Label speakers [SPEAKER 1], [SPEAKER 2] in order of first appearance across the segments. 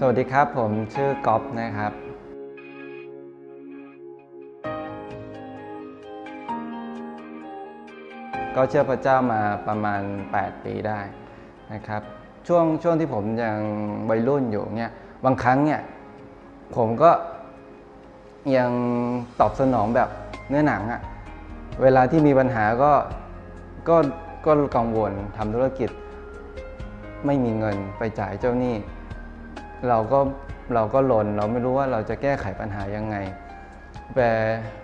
[SPEAKER 1] สวัสดีครับ ผมชื่อก๊อฟนะครับ ก็เชื่อพระเจ้ามาประมาณ 8 ปีได้นะครับ ช่วงช่วงที่ผมยังวัยรุ่นอยู่เนี่ยบางครั้งเนี่ยผมก็ยังตอบสนองแบบเนื้อหนังอะเวลาที่มีปัญหาก็ก็ก็กังวลทำธุรกิจ ไม่มีเงินไปจ่ายเจ้าหนี้ เราก็เราก็หลนเราไม่รู้ว่าเราจะแก้ไขปัญหายังไง แต่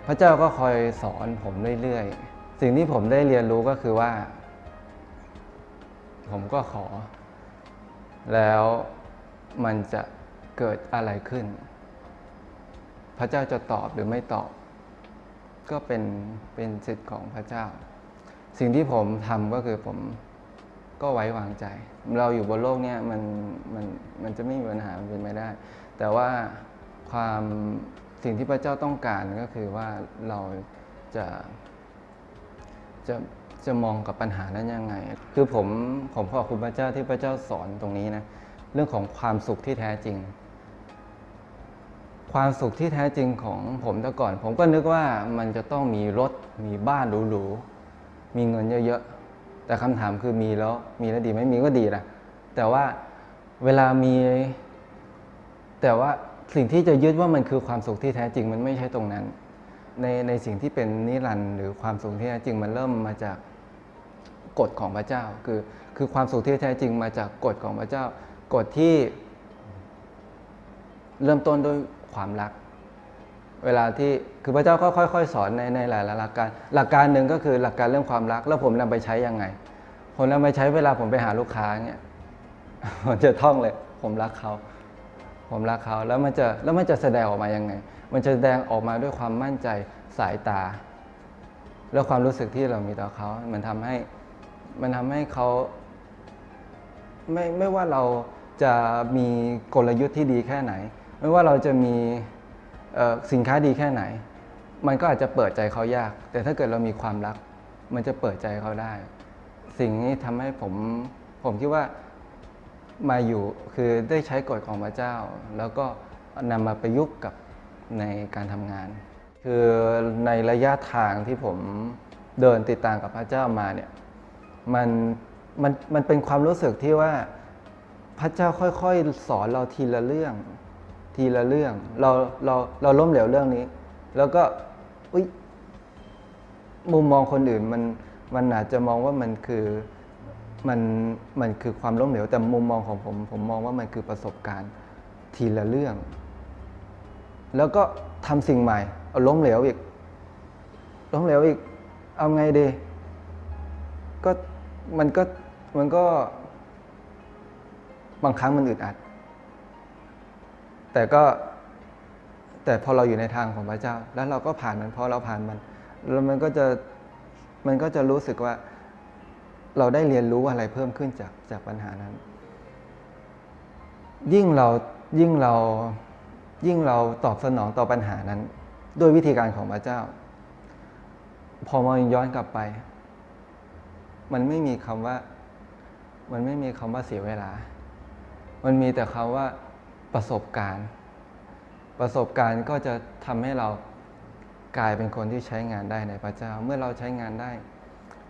[SPEAKER 1] พระเจ้าก็คอยสอนผมเรื่อยๆ สิ่งที่ผมได้เรียนรู้ก็คือว่า ผมก็ขอ แล้วมันจะเกิดอะไรขึ้น พระเจ้าจะตอบหรือไม่ตอบ ก็เป็นเป็นสิทธิ์ของพระเจ้า สิ่งที่ผมทำก็คือผมก็ไว้วางใจ เราอยู่บนโลกเนี้ยมันมันมันจะไม่มีปัญหามันเป็นไม่ได้ แต่ว่าความสิ่งที่พระเจ้าต้องการก็คือว่าเราจะจะจะมองกับปัญหานั้นยังไง คือผมผมขอบคุณพระเจ้าที่พระเจ้าสอนตรงนี้นะเรื่องของความสุขที่แท้จริง ความสุขที่แท้จริงของผมแต่ก่อน ผมก็นึกว่ามันจะต้องมีรถมีบ้านหรูๆมีเงินเยอะๆ แต่คำถามคือมีแล้วมีแล้วดีไหมมีก็ดีนะแต่ว่าเวลามี แต่ว่าสิ่งที่จะยึดว่ามันคือความสุขที่แท้จริงมันไม่ใช่ตรงนั้น ในในสิ่งที่เป็นนิรันดร์หรือความสุขที่แท้จริงมันเริ่มมาจากกฎของพระเจ้า คือคือความสุขที่แท้จริงมาจากกฎของพระเจ้า กฎที่เริ่มต้นด้วยความรัก เวลาที่คือพระเจ้าก็ค่อยๆ สอนในในหลายๆหลักการ หลักการหนึ่งก็คือหลักการเรื่องความรัก แล้วผมนำไปใช้ยังไง ผมนำไปใช้เวลาผมไปหาลูกค้าเนี่ยผมจะท่องเลย ผมรักเขา ผมรักเขาแล้วมันจะแล้วมันจะแสดงออกมายังไง มันจะแสดงออกมาด้วยความมั่นใจสายตา แล้วความรู้สึกที่เรามีต่อเขา มันทำให้มันทำให้เขาไม่ไม่ว่าเราจะมีกลยุทธ์ที่ดีแค่ไหน ไม่ว่าเราจะมี สินค้าดีแค่ไหน มันก็อาจจะเปิดใจเขายาก แต่ถ้าเกิดเรามีความรัก มันจะเปิดใจเขาได้ สิ่งนี้ทำให้ผมผมคิดว่ามาอยู่คือได้ใช้กฎของพระเจ้า แล้วก็นำมาประยุกต์กับในการทำงาน คือในระยะทางที่ผมเดินติดตามกับพระเจ้ามาเนี่ยมันมันมันเป็นความรู้สึกที่ว่าพระเจ้าค่อย ๆ สอนเราทีละเรื่อง ทีละเรื่อง เราเราเราล้มเหลวเรื่องนี้ แล้วก็อุยมุมมองคนอื่นมันมันอาจจะมองว่ามันคือมันมันคือความล้มเหลวแต่มุมมองของผมผมมองว่ามันคือประสบการณ์ทีละเรื่อง แล้วก็ทำสิ่งใหม่เอาล้มเหลวอีกล้มเหลวอีก เอาไงดีก็มันก็มันก็บางครั้งมันอึดอัด แต่ก็ แต่พอเราอยู่ในทางของพระเจ้า แล้วเราก็ผ่านมันพอเราผ่านมันแล้วมันก็จะมันก็จะรู้สึกว่า เราได้เรียนรู้อะไรเพิ่มขึ้นจากจากปัญหานั้น ยิ่งเรายิ่งเรายิ่งเราตอบสนองต่อปัญหานั้น ด้วยวิธีการของพระเจ้า พอมาย้อนกลับไป มันไม่มีคำว่า มันไม่มีคำว่าเสียเวลา มันมีแต่คำว่า ประสบการณ์ ประสบการณ์ก็จะทำให้เรากลายเป็นคนที่ใช้งานได้ในพระเจ้า เมื่อเราใช้งานได้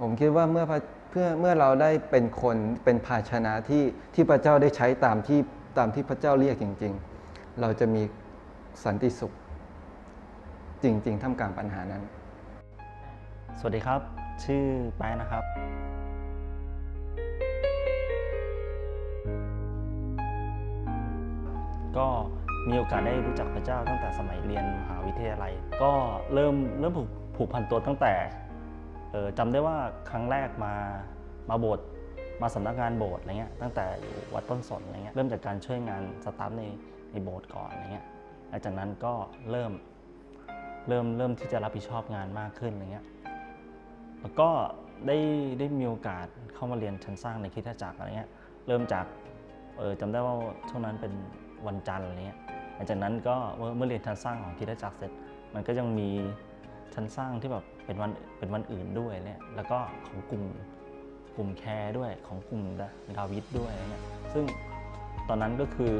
[SPEAKER 1] ผมคิดว่าเมื่อเพื่อเมื่อเราได้เป็นคนเป็นภาชนะที่ที่พระเจ้าได้ใช้ตามที่ตามที่พระเจ้าเรียกจริง ๆ เราจะมีสันติสุข จริง ๆท่ามกลางปัญหานั้น
[SPEAKER 2] สวัสดีครับ ชื่อแป๊นะครับ ก็มีโอกาสได้รู้จักพระเจ้าตั้งแต่สมัยเรียนมหาวิทยาลัย ก็เริ่มเริ่มผูกผูกพันตัวตั้งแต่จำได้ว่าครั้งแรกมามาโบสถ์มาสำนักงานโบสถ์อะไรเงี้ยตั้งแต่อยู่วัดต้นสนอะไรเงี้ยเริ่มจากการช่วยงานสตาฟในในโบสถ์ก่อนอะไรเงี้ยหลังจากนั้นก็เริ่มเริ่มเริ่มที่จะรับผิดชอบงานมากขึ้นอะไรเงี้ยแล้วก็ได้ได้มีโอกาสเข้ามาเรียนชั้นสร้างในคิดจักรอะไรเงี้ยเริ่มจากเออจำได้ว่าช่วงนั้นเป็น วันจันทร์อะไรเงี้ยหลังจากนั้นก็เมื่อเมื่อเรียนชั้นสร้างของคิดจักรเสร็จ มันก็ยังมีชั้นสร้างที่แบบเป็นวันเป็นวันอื่นด้วยเนี่ยแล้วก็ของกลุ่มกลุ่มแคร์ด้วยของกลุ่มดาวิดด้วยอะไรเงี้ยซึ่งตอนนั้นก็คือ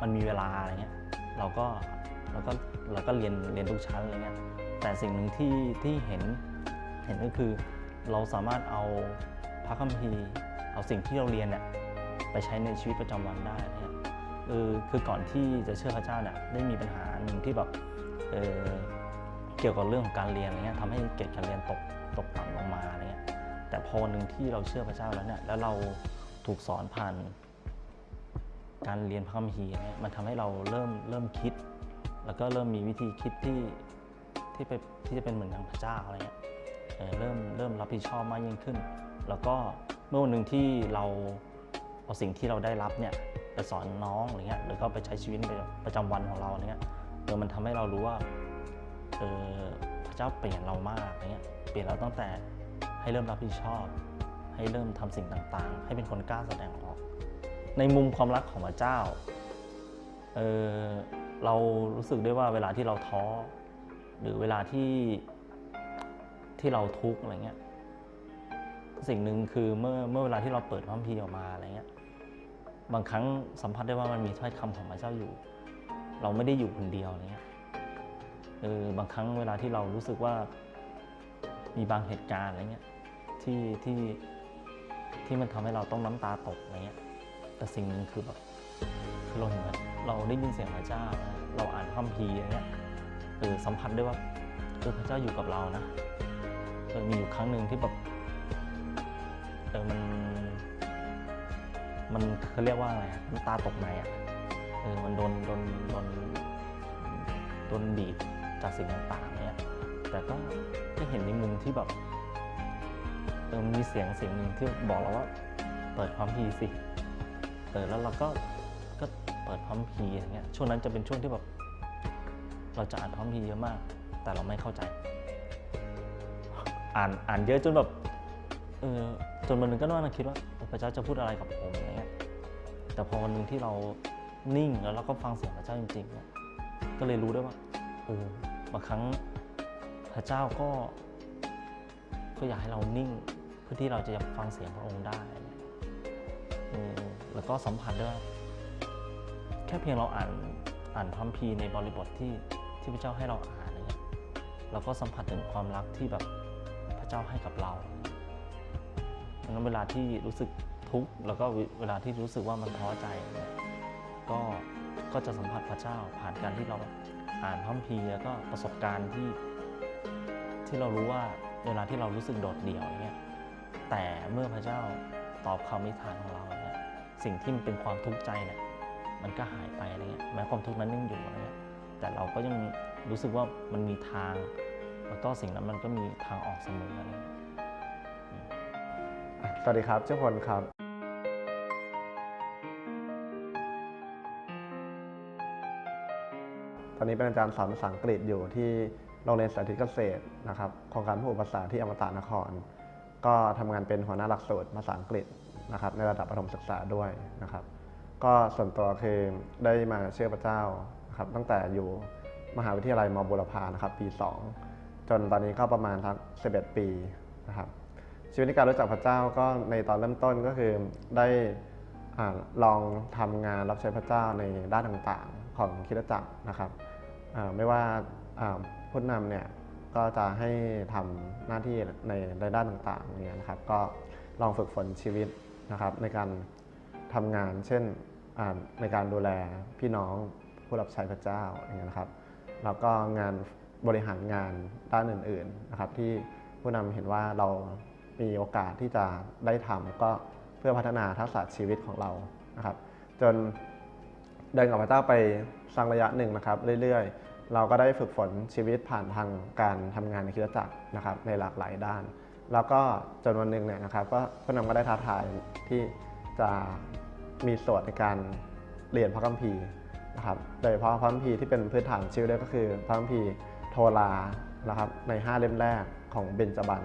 [SPEAKER 2] มันมีเวลาอะไรเงี้ยเราก็เราก็เราก็เรียนเรียนทุกชั้นอะไรเงี้ยแต่สิ่งหนึ่งที่ที่เห็นเห็นก็คือเราสามารถเอาพระคัมภีร์เอาสิ่งที่เราเรียนเนี่ยไปใช้ในชีวิตประจำวันได้เงี้ย เออคือก่อนที่จะเชื่อพระเจ้าเนี่ยได้มีปัญหาหนึ่งที่แบบเออเกี่ยวกับเรื่องของการเรียนอะไรเงี้ยทำให้เกรดการเรียนตกตกต่ำลงมาอะไรเงี้ยแต่พอวันหนึ่งที่เราเชื่อพระเจ้าแล้วเนี่ยแล้วเราถูกสอนผ่านการเรียนพระคัมภีร์เนี่ยมันทำให้เราเริ่มเริ่มคิด แล้วก็เริ่มมีวิธีคิดที่ที่ไปที่จะเป็นเหมือนอย่างพระเจ้าอะไรเงี้ยเริ่มเริ่มรับผิดชอบมากยิ่งขึ้น แล้วก็เมื่อวันหนึ่งที่เราเอาสิ่งที่เราได้รับเนี่ย ไปสอนน้องอะไรเงี้ยหรือก็ไปใช้ชีวิตประจำวันของเราอะไรเงี้ยเออมันทำให้เรารู้ว่าเออพระเจ้าเปลี่ยนเรามากอะไรเงี้ยเปลี่ยนเราตั้งแต่ให้เริ่มรับผิดชอบ ให้เริ่มทำสิ่งต่างๆ ให้เป็นคนกล้าแสดงออก ในมุมความรักของพระเจ้าเออเรารู้สึกได้ว่าเวลาที่เราท้อ หรือเวลาที่ที่เราทุกข์อะไรเงี้ยสิ่งหนึ่งคือเมื่อเมื่อเวลาที่เราเปิดพระคัมภีร์ออกมาอะไรเงี้ย บางครั้งสัมผัสได้ว่ามันมีถ้อยคำของพระเจ้าอยู่ เราไม่ได้อยู่คนเดียวอะไรเงี้ยเออบางครั้งเวลาที่เรารู้สึกว่ามีบางเหตุการณ์อะไรเงี้ยที่ที่ที่มันทำให้เราต้องน้ำตาตกอะไรเงี้ยแต่สิ่งหนึ่งคือแบบคือเราเห็นว่าเราได้ยินเสียงพระเจ้า เราอ่านคัมภีร์อะไรเงี้ยเออสัมผัสได้ว่าเออพระเจ้าอยู่กับเรานะเออมีอยู่ครั้งหนึ่งที่แบบเออมัน มันเขาเรียกว่าอะไรน้ำตาตกในอะเออมันโดนโดนโดนโดนบีบจากสิ่งต่างๆเนี่ยแต่ก็ก็เห็นในมุมที่แบบเออมันมีเสียงเสียงหนึ่งที่บอกเราว่า เปิดความพีสิเออแล้วเราก็ก็เปิดพร้อมพีอย่างเงี้ยช่วงนั้นจะเป็นช่วงที่แบบเราจะอ่านพร้อมพีเยอะมาก แต่เราไม่เข้าใจ อ่านอ่านเยอะจนแบบเออจนวันหนึงก็นั่งคิดว่าพระเจ้าจะพูดอะไรกับผมเแต่พอวันหนึ่งที่เรานิ่งแล้วเราก็ฟังเสียงพระเจ้าจริงๆเนี่ยก็เลยรู้ได้ว่าเออบางครั้งพระเจ้าก็ก็อยากให้เรานิ่งเพื่อที่เราจะฟังเสียงพระองค์ได้แล้วก็สัมผัสได้ว่าแค่เพียงเราอ่านอ่านพัมภีในบริบทที่ที่พระเจ้าให้เราอ่านอะไรเงี้ยเราก็สัมผัสถึงความรักที่แบบพระเจ้าให้กับเราดังนั้นเวลาที่รู้สึก ทุกข์แล้วก็เวลาที่รู้สึกว่ามันท้อใจเนี่ยก็ก็จะสัมผัสพระเจ้าผ่านการที่เราอ่านพระคัมภีร์แล้วก็ประสบการณ์ที่ที่เรารู้ว่าเวลาที่เรารู้สึกโดดเดี่ยวอย่างเงี้ยแต่เมื่อพระเจ้าตอบคำอธิษฐานของเราเนี่ยสิ่งที่มันเป็นความทุกข์ใจเนี่ยมันก็หายไปอะไรเงี้ยแม้ความทุกข์นั้นยังอยู่อะไรเงี้ยแต่เราก็ยังรู้สึกว่ามันมีทาง แล้วก็สิ่งนั้นมันก็มีทางออกเสมออะไรเงี้ย
[SPEAKER 3] สวัสดีครับชื่อพลครับ ตอนนี้เป็นอาจารย์สอนภาษาอังกฤษอยู่ที่โรงเรียนสาธิตเกษตรนะครับโครงการผู้ภาษาที่อมตะนคร ก็ทำงานเป็นหัวหน้าหลักสูตรภาษาอังกฤษนะครับในระดับประถมศึกษาด้วยนะครับ ก็ส่วนตัวคือได้มาเชื่อพระเจ้านะครับตั้งแต่อยู่มหาวิทยาลัยมบุรพานะครับปี 2 จนตอนนี้ก็ประมาณทั้ง11 ปีนะครับชีวิตในการรู้จักพระเจ้าก็ในตอนเริ่มต้นก็คือได้ลองทำงานรับใช้พระเจ้าในด้านต่างๆ ของคิดจักรนะครับ ไม่ว่าผู้นำเนี่ยก็จะให้ทำหน้าที่ในในด้านต่างๆอย่างเงี้ยนะครับก็ลองฝึกฝนชีวิตนะครับ ในการทำงานเช่นในการดูแลพี่น้องผู้รับใช้พระเจ้าอย่างเงี้ยนะครับแล้วก็งานบริหารงานด้านอื่นๆนะครับ ที่ผู้นำเห็นว่าเรามีโอกาสที่จะได้ทำก็เพื่อพัฒนาทักษะชีวิตของเรานะครับ จนเดินกับพระเจ้าไป สักระยะหนึ่งนะครับเรื่อยๆ เราก็ได้ฝึกฝนชีวิตผ่านทางการทำงานในคริสตจักรนะครับในหลากหลายด้าน แล้วก็จนวันหนึ่งเนี่ยนะครับก็ผู้นำก็ได้ท้าทายที่จะมีส่วนในการเรียนพระคัมภีร์นะครับโดยเฉพาะพระคัมภีร์ที่เป็นพื้นฐานชีวิตเลยก็คือพระคัมภีร์โทรานะครับใน 5 เล่มแรกของเบญจบัน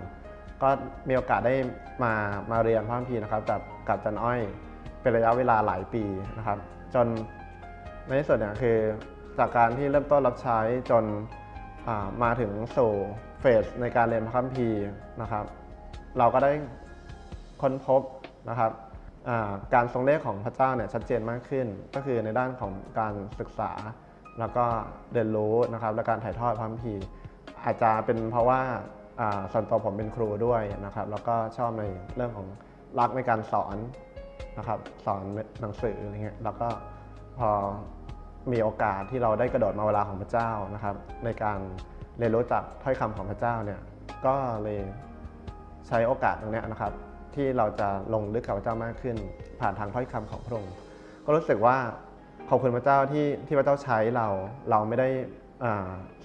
[SPEAKER 3] ก็มีโอกาสได้มามาเรียนพระคัมภีร์นะครับกับกับจันอ้อยเป็นระยะเวลาหลายปีนะครับ จน ในที่สุดเนี่ยคือจากการที่เริ่มต้นรับใช้จนมาถึงสู่เฟสในการเรียนพระคัมภีร์นะครับ เราก็ได้ค้นพบนะครับการทรงเล่ห์ของพระเจ้าเนี่ยชัดเจนมากขึ้น ก็คือในด้านของการศึกษา แล้วก็เรียนรู้นะครับและการถ่ายทอดพระคัมภีร์ อาจจะเป็นเพราะว่าส่วนตัวผมเป็นครูด้วยนะครับ แล้วก็ชอบในเรื่องของรักในการสอนนะครับสอนหนังสืออะไรเงี้ยแล้วก็ พอมีโอกาสที่เราได้กระโดดมาเวลาของพระเจ้านะครับ ในการเรียนรู้จากถ้อยคำของพระเจ้าเนี่ยก็เลยใช้โอกาสตรงนี้นะครับ ที่เราจะลงลึกกับพระเจ้ามากขึ้น ผ่านทางถ้อยคำของพระองค์ก็รู้สึกว่าขอบคุณพระเจ้าที่ที่พระเจ้าใช้เราเราไม่ได้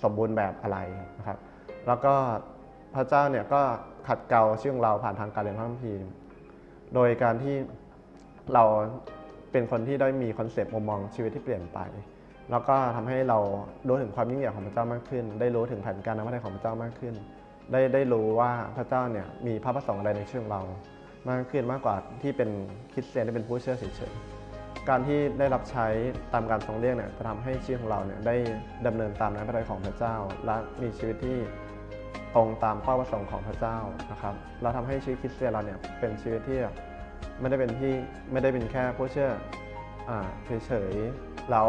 [SPEAKER 3] สมบูรณ์แบบอะไรนะครับ แล้วก็พระเจ้าเนี่ยก็ขัดเกลาชีวิตของเราผ่านทางการเรียนพระคัมภีร์ โดยการที่เรา เป็นคนที่ได้มีคอนเซปต์มุมมองชีวิตที่เปลี่ยนไป แล้วก็ทำให้เรารู้ถึงความยิ่งใหญ่ของพระเจ้ามากขึ้น ได้รู้ถึงแผนการนำพระทัยของพระเจ้ามากขึ้น ได้ได้รู้ว่าพระเจ้าเนี่ยมีพระประสงค์อะไรในชีวิตของเรามากขึ้นมากกว่าที่เป็นคริสเตียนที่เป็นผู้เชื่อเฉยๆการที่ได้รับใช้ตามการทรงเรียกเนี่ยจะทำให้ชีวิตของเราเนี่ยได้ดำเนินตามน้ำพระทัยของพระเจ้า และมีชีวิตที่ตรงตามเป้าประสงค์ของพระเจ้านะครับเราทำให้ชีวิตคริสเตียนเราเนี่ยเป็นชีวิตที่ ไม่ได้เป็นที่ไม่ได้เป็นแค่ผู้เชื่อเฉยๆแล้ว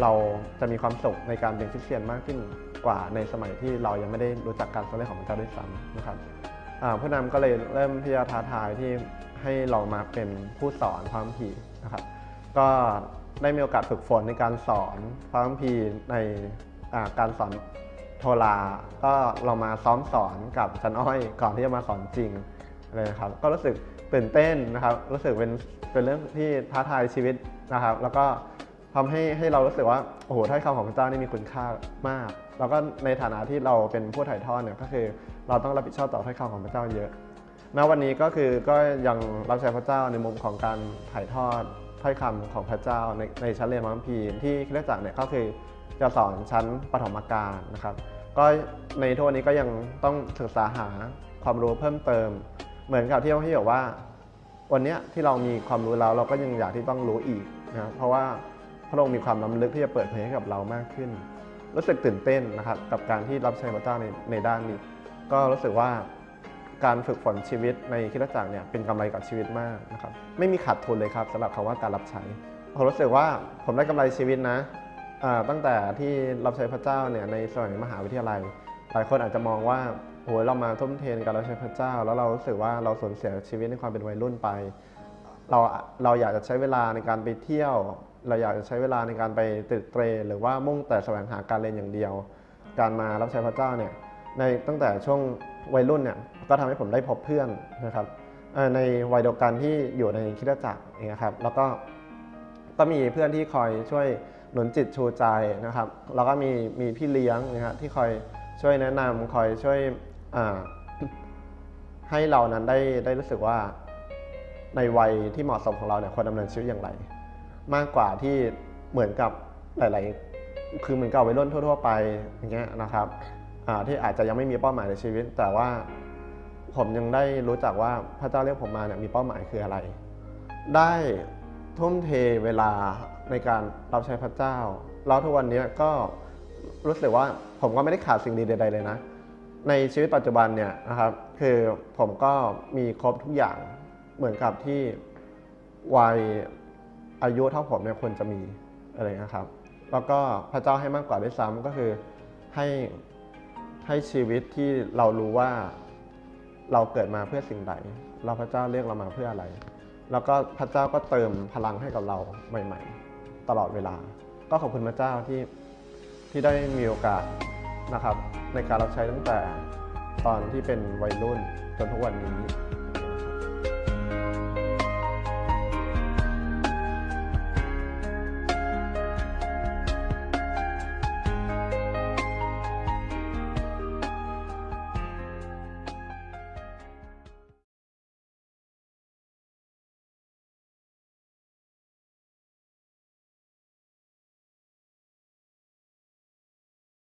[SPEAKER 3] เราจะมีความสุขในการเป็นคริสเตียนมากขึ้นกว่าในสมัยที่เรายังไม่ได้รู้จักการทรงเรียของพระเจ้าด้วยซ้ำนะครับผู้นำก็เลยเริ่มที่จะท้าทายที่ให้ลองมาเป็นผู้สอนพระคัมภีนะครับ ก็ได้มีโอกาสฝึกฝนในการสอนพระคัมภีในาการสอนโทราก็เรามาซ้อมสอนกับจันอ้อยก่อนที่จะมาสอนจริงเลยนะครับ ก็รู้สึก ตื่นเต้นนะครับ รู้สึกเป็นเป็นเรื่องที่ท้าทายชีวิตนะครับ แล้วก็ทำให้ให้เรารู้สึกว่าโอ้โหถ้อยคำของพระเจ้านี่มีคุณค่ามาก แล้วก็ในฐานะที่เราเป็นผู้ถ่ายทอดเนี่ยก็คือ เราต้องรับผิดชอบต่อถ้อยคำของพระเจ้าเยอะณวันนี้ก็คือก็ยังรับใช้พระเจ้าในมุมของการถ่ายทอดถ้อยคำของพระเจ้าในในชั้นเรียนมัมพีที่คริสตจักรเนี่ยก็คือจะสอนชั้นปฐมกาลนะครับ ก็ในทุกวันนี้ก็ยังต้องศึกษาหาความรู้เพิ่มเติม เหมือนกับที่ที่บอกว่า วันนี้ที่เรามีความรู้แล้วเราก็ยังอยากที่ต้องรู้อีกนะเพราะว่าพระองค์มีความล้ำลึกที่จะเปิดเผยให้กับเรามากขึ้น รู้สึกตื่นเต้นนะครับ กับการที่รับใช้พระเจ้าในในด้านนี้ ก็รู้สึกว่าการฝึกฝนชีวิตในคริสตจักรเนี่ยเป็นกำไรกับชีวิตมากนะครับไม่มีขาดทุนเลยครับสำหรับคำว่าการรับใช้ผมรู้สึกว่าผมได้กำไรชีวิตนะตั้งแต่ที่รับใช้พระเจ้าเนี่ยในสมัยมหาวิทยาลัย หลายคนอาจจะมองว่า โอ้ยเรามาทุ่มเทนการรับใช้พระเจ้า แล้วเรารู้สึกว่าเราสูญเสียชีวิตในความเป็นวัยรุ่นไป เราเราอยากจะใช้เวลาในการไปเที่ยว เราอยากจะใช้เวลาในการไปติดเตรหรือว่ามุ่งแต่แสวงหาการเรียนอย่างเดียว การมารับใช้พระเจ้าเนี่ยในตั้งแต่ช่วงวัยรุ่นเนี่ยก็ทำให้ผมได้พบเพื่อนนะครับในวัยเดียวกันที่อยู่ในคริสตจักรเองครับแล้วก็ก็มีเพื่อนที่คอยช่วยหนุนจิตชูใจนะครับ แล้วก็มีมีพี่เลี้ยงนะฮะที่คอยช่วยแนะนำคอยช่วย ให้เรานั้นได้ได้รู้สึกว่าในวัยที่เหมาะสมของเราเนี่ยควรดำเนินชีวิตอย่างไร มากกว่าที่เหมือนกับหลาย ๆ คือเหมือนกับวัยรุ่นทั่ว ๆ ไปอย่างเงี้ยนะครับที่อาจจะยังไม่มีเป้าหมายในชีวิต แต่ว่าผมยังได้รู้จักว่าพระเจ้าเรียกผมมาเนี่ยมีเป้าหมายคืออะไร ได้ทุ่มเทเวลาในการรับใช้พระเจ้าแล้วทุกวันนี้ก็รู้สึกว่าผมก็ไม่ได้ขาดสิ่งดีใดๆเลยนะ ในชีวิตปัจจุบันเนี่ยนะครับ คือผมก็มีครบทุกอย่างเหมือนกับที่วัยอายุเท่าผมเนี่ยควรจะมีอะไรนะครับ แล้วก็พระเจ้าให้มากกว่าด้วยซ้ำก็คือให้ให้ชีวิตที่เรารู้ว่าเราเกิดมาเพื่อสิ่งใดเราพระเจ้าเรียกเรามาเพื่ออะไร แล้วก็พระเจ้าก็เติมพลังให้กับเราใหม่ ๆ ตลอดเวลา ก็ขอบคุณพระเจ้าที่ที่ได้มีโอกาส นะครับในการรับใช้ตั้งแต่ตอนที่เป็นวัยรุ่นจนทุกวันนี้